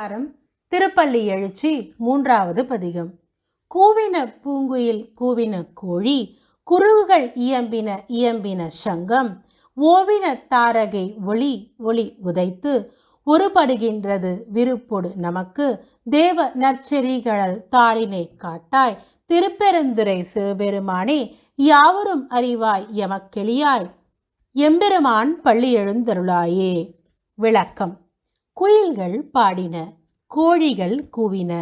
காரம் திருப்பள்ளி எழுச்சி மூன்றாவது பதிகம். கூவின பூங்குயில் கூவின கோழி குருகுகள் இயம்பின இயம்பின சங்கம் ஓவின தாரகை ஒளி ஒளி உதைத்து ஒருபடுகின்றது விருப்பொடு நமக்கு தேவ நற்செறிகளல் தாளினை காட்டாய் திருப்பெருந்துரை சிவபெருமானே யாவரும் அறிவாய் எமக்கெளியாய் எம்பெருமான் பள்ளி எழுந்தருளாயே. விளக்கம். குயில்கள் பாடின கோழிகள் கூவின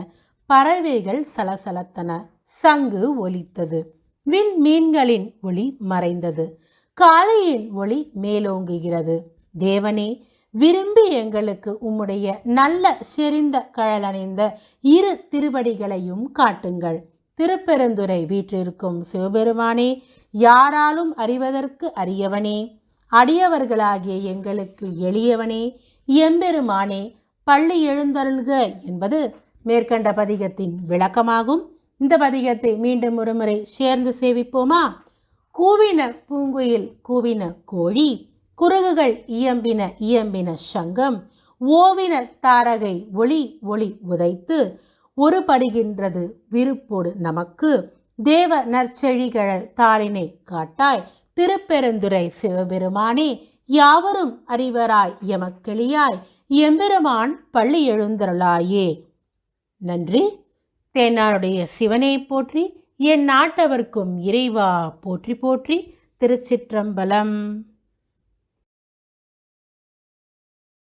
பறவைகள் சலசலத்தன சங்கு ஒலித்தது. விண்மீன்களின் ஒளி மறைந்தது. காலையின் ஒளி மேலோங்குகிறது. தேவனே விரும்பி எங்களுக்கு உம்முடைய நல்ல செறிந்த கழலணிந்த இரு திருவடிகளையும் காட்டுங்கள். திருப்பெருந்துரை வீற்றிருக்கும் சிவபெருமானே யாராலும் அறிவதற்கு அரியவனே அடியவர்களாகிய எங்களுக்கு எளியவனே எம்பெருமானே பள்ளி எழுந்தருள்க என்பது மேற்கண்ட பதிகத்தின் விளக்கமாகும். இந்த பதிகத்தை மீண்டும் ஒருமுறை சேர்ந்து சேவிப்போமா? கூவின பூங்குயில் கூவின கோழி குறுகுகள் இயம்பின இயம்பின சங்கம் ஓவின தாரகை ஒளி ஒளி உதைத்து ஒருபடுகின்றது விருப்போடு நமக்கு தேவ நற்செழிகழல் தாளினை காட்டாய் திருப்பெருந்துரை சிவபெருமானே யாவரும் அறிவராய் எமக்கெளியாய் எம்பெருமான் பள்ளி எழுந்தருளாயே. நன்றி. தேனாருடைய சிவனை போற்றி என் நாட்டவர்க்கும் இறைவா போற்றி போற்றி திருச்சிற்றம்பலம்.